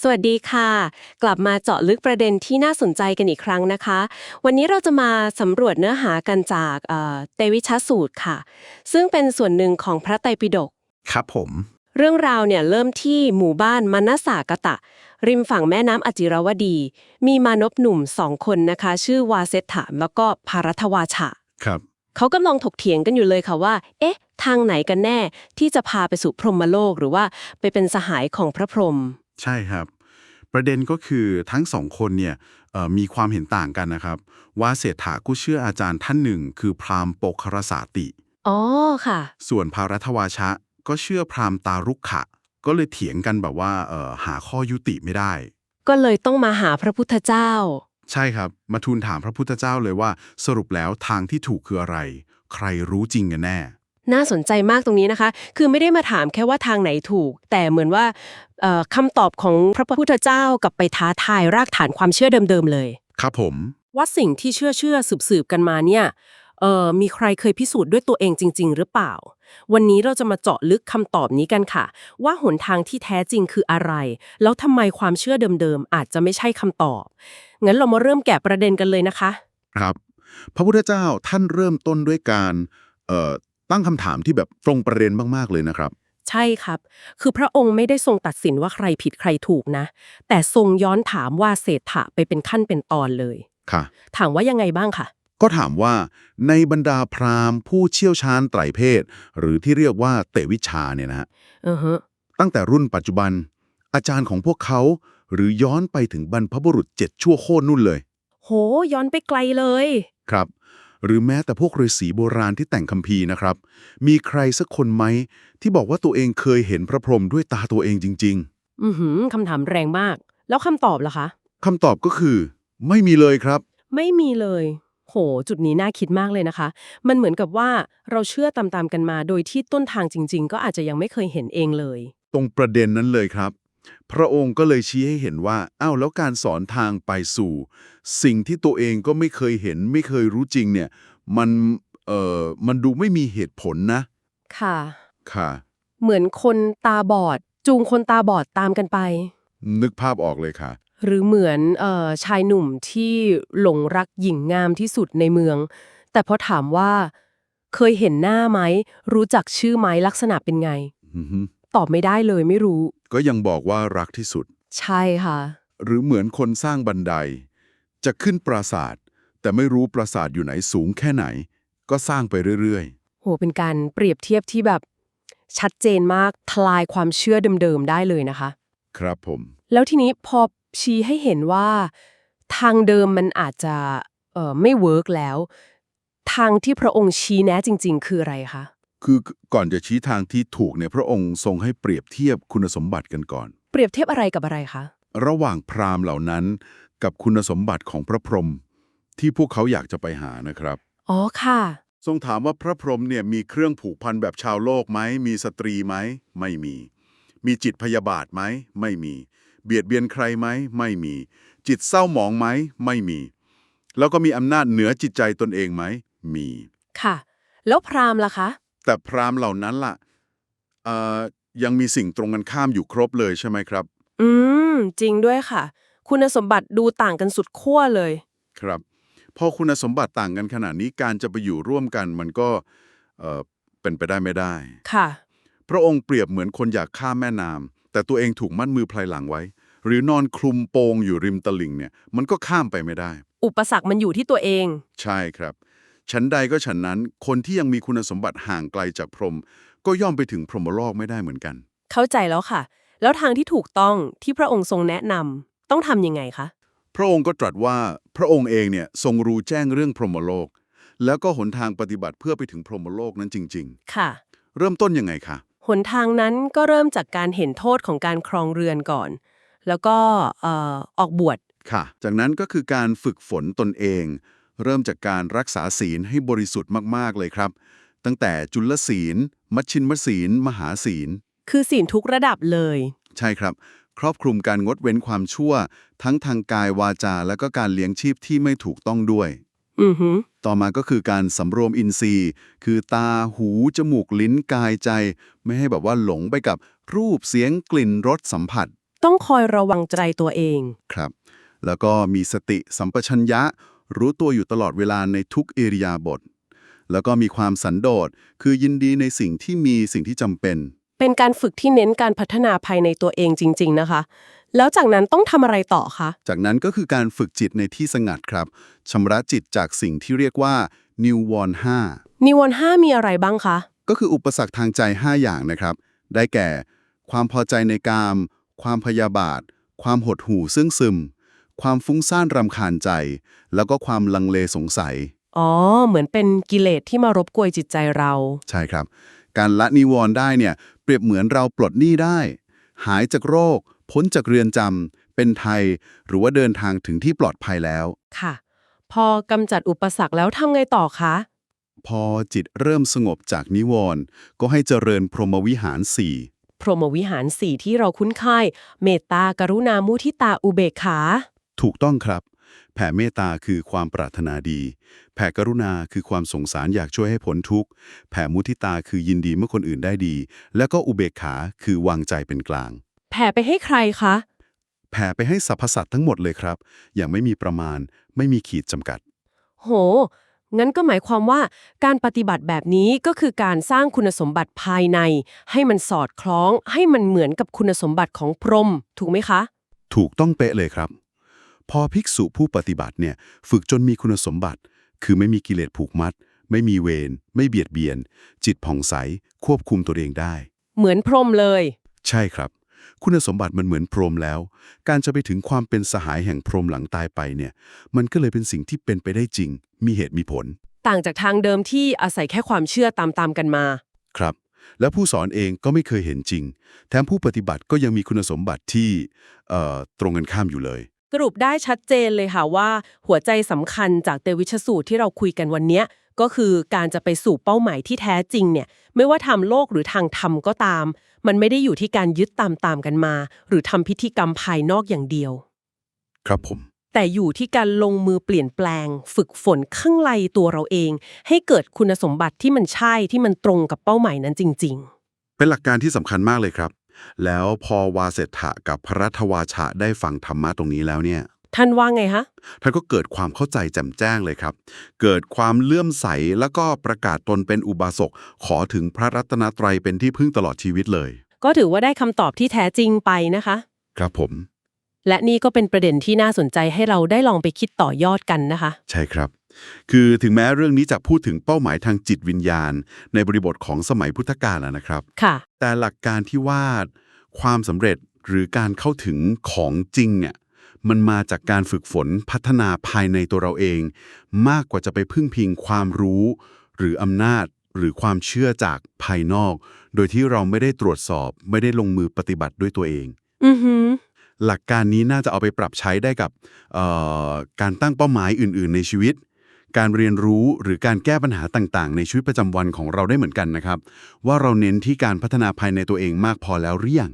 สวัสดีค่ะ กลับมาเจาะลึกประเด็นที่น่าสนใจกันอีกครั้งนะคะ วันนี้เราจะมาสำรวจเนื้อหากันจากเอ่อเตวิชสูตรค่ะ ซึ่งเป็นส่วนหนึ่งของพระไตรปิฎกครับผม เรื่องราวเนี่ยเริ่มที่หมู่บ้านมนัสสากตะ ริมฝั่งแม่น้ำอจิรวดี มีมานพหนุ่มสองคนนะคะ ชื่อวาเซตถามแล้วก็ภารทวาชะครับ เขากำลังถกเถียงกันอยู่เลยค่ะว่า เอ๊ะ ทางไหนกันแน่ที่จะพาไปสู่พรหมโลกหรือว่าไปเป็นสหายของพระพรหม ใช่ครับ ประเด็นก็คือทั้งสองคนเนี่ยเอ่อมีความเห็นต่างกันนะครับ ว่าเศรษฐากู้เชื่ออาจารย์ท่านหนึ่ง คือพราหมณ์ปกครสาติ อ๋อค่ะ ส่วนภารัทวาชะก็เชื่อพราหมณ์ตารุกขะ ก็เลยเถียงกันแบบว่าเอ่อหาข้อยุติไม่ได้ ก็เลยต้องมาหาพระพุทธเจ้า ใช่ครับ มาทูลถามพระพุทธเจ้าเลยว่า สรุปแล้วทางที่ถูกคืออะไร ใครรู้จริงกันแน่ น่าสนใจมากตรงนี้นะคะ คือไม่ได้มาถามแค่ว่าทางไหนถูก แต่เหมือนว่าเอ่อคำตอบของพระพุทธเจ้ากับไปท้าทายรากฐานความเชื่อเดิมๆเลย ครับผม ว่าสิ่งที่เชื่อเชื่อสืบสืบๆกันมาเนี่ยเอ่อมีใครเคยพิสูจน์ด้วยตัวเองจริง ๆ หรือเปล่า วันนี้เราจะมาเจาะลึกคำตอบนี้กันค่ะ ว่าหนทางที่แท้จริงคืออะไร แล้วทำไมความเชื่อเดิมๆอาจจะไม่ใช่คำตอบ งั้นเรามาเริ่มแกะประเด็นกันเลยนะคะ ครับ พระพุทธเจ้าท่านเริ่มต้นด้วยการเอ่อ ตั้งคำถามที่แบบตรงประเด็นมากๆเลยนะครับ ใช่ครับ คือพระองค์ไม่ได้ทรงตัดสินว่าใครผิดใครถูกนะ แต่ทรงย้อนถามว่าเศรษฐะไปเป็นขั้นเป็นตอนเลย ค่ะ ถามว่ายังไงบ้างค่ะ ก็ถามว่าในบรรดาพราหมณ์ผู้เชี่ยวชาญไตรเพศ หรือที่เรียกว่าเตวิชาเนี่ยนะฮะอือฮะตั้งแต่รุ่นปัจจุบัน อาจารย์ของพวกเขา หรือย้อนไปถึงบรรพบุรุษเจ็ดชั่วโคตรนู่นเลย โห ย้อนไปไกลเลย ครับ หรือแม้แต่พวกฤาษีโบราณที่แต่งคัมภีร์นะครับ มีใครสักคนไหม ที่บอกว่าตัวเองเคยเห็นพระพรหมด้วยตาตัวเองจริงอือหือคำถามแรงมาก แล้วคำตอบล่ะคะๆคำตอบก็คือ ไม่มีเลยครับ ไม่มีเลย โห จุดนี้น่าคิดมากเลยนะคะ มันเหมือนกับว่าเราเชื่อตามๆกันมา โดยที่ต้นทางจริง ๆ ก็อาจจะยังไม่เคยเห็นเองเลย ตรงประเด็นนั้นเลยครับ พระองค์ก็เลยชี้ให้เห็นว่าอ้าวแล้วการสอนทางไปสู่ สิ่งที่ตัวเองก็ไม่เคยเห็นไม่เคยรู้จริงเนี่ย มันเอ่อมันดูไม่มีเหตุผลนะ ค่ะ ค่ะ เหมือนคนตาบอด จูงคนตาบอดตามกันไป นึกภาพออกเลยค่ะ หรือเหมือนเอ่อชายหนุ่มที่หลงรักหญิงงามที่สุดในเมือง แต่พอถามว่า เคยเห็นหน้าไหม รู้จักชื่อไหมลักษณะเป็นไง อือฮึตอบไม่ได้เลยไม่รู้ ก็ยังบอกว่ารักที่สุด ใช่ค่ะ หรือเหมือนคนสร้างบันได จะขึ้นปราสาท แต่ไม่รู้ปราสาทอยู่ไหนสูงแค่ไหน ก็สร้างไปเรื่อยโห เป็นการเปรียบเทียบที่แบบ ชัดเจนมากทลายความเชื่อเดิมๆได้เลยนะคะๆครับผม แล้วทีนี้พอชี้ให้เห็นว่า ทางเดิมมันอาจจะเอ่อไม่เวิร์กแล้ว ทางที่พระองค์ชี้แนะจริง ๆ คืออะไรคะ คือก่อนจะชี้ทางที่ถูกเนี่ยพระองค์ทรงให้เปรียบเทียบคุณสมบัติกันก่อน เปรียบเทียบอะไรกับอะไรคะ ระหว่างพราหมณ์เหล่านั้นกับคุณสมบัติของพระพรหมที่พวกเขาอยากจะไปหานะครับ อ๋อค่ะ ทรงถามว่าพระพรหมเนี่ยมีเครื่องผูกพันแบบชาวโลกไหม มีสตรีไหม ไม่มี มีจิตพยาบาทไหม ไม่มี เบียดเบียนใครไหม ไม่มี จิตเศร้าหมองไหม ไม่มี แล้วก็มีอำนาจเหนือจิตใจตนเองไหม มี ค่ะ แล้วพราหมณ์ล่ะคะ แต่พราหมณ์เหล่านั้นล่ะเอ่อยังมีสิ่งตรงกันข้ามอยู่ครบเลยใช่ไหมครับ อืม จริงด้วยค่ะ คุณสมบัติดูต่างกันสุดขั้วเลย ครับพอคุณสมบัติต่างกันขนาดนี้การจะไปอยู่ร่วมกันมันก็เอ่อเป็นไปได้ไม่ได้ ค่ะ พระองค์เปรียบเหมือนคนอยากข้ามแม่น้ำแต่ตัวเองถูกมัดมือพลายหลังไว้ หรือนอนคลุมโปงอยู่ริมตลิ่งเนี่ย มันก็ข้ามไปไม่ได้ อุปสรรคมันอยู่ที่ตัวเอง ใช่ครับ ฉันใดก็ฉันนั้น คนที่ยังมีคุณสมบัติห่างไกลจากพรหมก็ย่อมไปถึงพรหมโลกไม่ได้เหมือนกัน เข้าใจแล้วค่ะ แล้วทางที่ถูกต้องที่พระองค์ทรงแนะนำต้องทำยังไงคะ พระองค์ก็ตรัสว่าพระองค์เองเนี่ยทรงรู้แจ้งเรื่องพรหมโลก แล้วก็หนทางปฏิบัติเพื่อไปถึงพรหมโลกนั้นจริง ค่ะ ๆ เริ่มต้นยังไงคะ หนทางนั้นก็เริ่มจากการเห็นโทษของการครองเรือนก่อน แล้วก็เอ่อออกบวช ค่ะ จากนั้นก็คือการฝึกฝนตนเอง เริ่มจากการรักษาศีลให้บริสุทธิ์มาก ๆ เลยครับ ตั้งแต่จุลศีล มัชชินมศีล มหาศีล คือศีลทุกระดับเลย ใช่ครับ ครอบคลุมการงดเว้นความชั่ว ทั้งทางกายวาจา และก็การเลี้ยงชีพที่ไม่ถูกต้องด้วย อือหือต่อมาก็คือการสำรวมอินทรีย์ คือตาหู จมูกลิ้นกายใจ ไม่ให้แบบว่าหลงไปกับรูปเสียงกลิ่นรสสัมผัสต้องคอยระวังใจตัวเอง ครับ แล้วก็มีสติสัมปชัญญะ รู้ตัวอยู่ตลอดเวลาในทุกเอริยาบท แล้วก็มีความสันโดษ คือยินดีในสิ่งที่มีสิ่งที่จำเป็น เป็นการฝึกที่เน้นการพัฒนาภายในตัวเองจริง ๆ นะคะ แล้วจากนั้นต้องทำอะไรต่อคะ จากนั้นก็คือการฝึกจิตในที่สงัดครับชำระจิตจากสิ่งที่เรียกว่านิววอน5นิวรณ์ห้ามีอะไรบ้างคะ ก็คืออุปสรรคทางใจ 5 อย่างนะครับ ได้แก่ ความพอใจในกาม ความพยาบาท ความหดหู่ซึ่งซึม ความฟุ้งซ่านรำคาญใจ แล้วก็ความลังเลสงสัย อ๋อ เหมือนเป็นกิเลสที่มารบกวนจิตใจเรา ใช่ครับ การละนิวรณ์ได้เนี่ย เปรียบเหมือนเราปลดหนี้ได้ หายจากโรค พ้นจากเรือนจำเป็นไทย หรือว่าเดินทางถึงที่ปลอดภัยแล้ว ค่ะ พอกำจัดอุปสรรคแล้วทำไงต่อคะ พอจิตเริ่มสงบจากนิวรณ์ก็ให้เจริญพรหมวิหารสี่พรหมวิหารสี่ที่เราคุ้นเคยเมตตากรุณามุทิตาอุเบกขา ถูกต้องครับ แผ่เมตตาคือความปรารถนาดี แผ่กรุณาคือความสงสารอยากช่วยให้พ้นทุกข์ แผ่มุทิตาคือยินดีเมื่อคนอื่นได้ดี แล้วก็อุเบกขาคือวางใจเป็นกลาง แผ่ไปให้ใครคะ แผ่ไปให้สรรพสัตว์ทั้งหมดเลยครับ อย่างไม่มีประมาณ ไม่มีขีดจำกัด โห งั้นก็หมายความว่าการปฏิบัติแบบนี้ก็คือการสร้างคุณสมบัติภายใน ให้มันสอดคล้อง ให้มันเหมือนกับคุณสมบัติของพรหมถูกไหมคะ ถูกต้องเป๊ะเลยครับ พอภิกษุผู้ปฏิบัติเนี่ยฝึกจนมีคุณสมบัติ คือไม่มีกิเลสผูกมัด ไม่มีเวร ไม่เบียดเบียน จิตผ่องใส ควบคุมตัวเองได้ เหมือนพรหมเลย ใช่ครับ คุณสมบัติมันเหมือนพรหมแล้ว การจะไปถึงความเป็นสหายแห่งพรหมหลังตายไปเนี่ยมันก็เลยเป็นสิ่งที่เป็นไปได้จริง มีเหตุมีผล ต่างจากทางเดิมที่อาศัยแค่ความเชื่อตามๆกันมา ครับและผู้สอนเองก็ไม่เคยเห็นจริง แถมผู้ปฏิบัติก็ยังมีคุณสมบัติที่เอ่อตรงกันข้ามอยู่เลย สรุปได้ชัดเจนเลยค่ะว่า หัวใจสำคัญจากเตวิชสูตรที่เราคุยกันวันเนี้ยก็คือการจะไปสู่เป้าหมายที่แท้จริงเนี่ยไม่ว่าทำโลกหรือทางธรรมก็ตาม มันไม่ได้อยู่ที่การยึดตามตามๆกันมา หรือทำพิธีกรรมภายนอกอย่างเดียว ครับผม แต่อยู่ที่การลงมือเปลี่ยนแปลง ฝึกฝนข้างในตัวเราเอง ให้เกิดคุณสมบัติที่มันใช่ที่มันตรงกับเป้าหมายนั้นจริงเป็นหลักการที่สำคัญมากเลยครับ แล้วพอวาเสถะกับพระรัตวาชะได้ฟังธรรมะตรงนี้แล้วเนี่ยๆท่านว่าไงฮะ ท่านก็เกิดความเข้าใจแจ่มแจ้งเลยครับ เกิดความเลื่อมใสแล้วก็ประกาศตนเป็นอุบาสกขอถึงพระรัตนตรัยเป็นที่พึ่งตลอดชีวิตเลย ก็ถือว่าได้คำตอบที่แท้จริงไปนะคะ ครับผม และนี่ก็เป็นประเด็นที่น่าสนใจให้เราได้ลองไปคิดต่อยอดกันนะคะ ใช่ครับ คือถึงแม้เรื่องนี้จะพูดถึงเป้าหมายทางจิตวิญญาณ ในบริบทของสมัยพุทธกาลแล้วนะครับ ค่ะ แต่หลักการที่ว่าความสำเร็จหรือการเข้าถึงของจริงเนี่ยมันมาจากการฝึกฝนพัฒนาภายในตัวเราเอง มากกว่าจะไปพึ่งพิงความรู้ หรืออำนาจหรือความเชื่อจากภายนอก โดยที่เราไม่ได้ตรวจสอบ ไม่ได้ลงมือปฏิบัติด้วยตัวเอง อือหือ หลักการนี้น่าจะเอาไปปรับใช้ได้กับเอ่อการตั้งเป้าหมายอื่น ๆ ในชีวิต การเรียนรู้หรือการแก้ปัญหาต่างๆ ในชีวิตประจำวันของเราได้เหมือนกันนะครับ ว่าเราเน้นที่การพัฒนาภายในตัวเองมากพอแล้วหรือยัง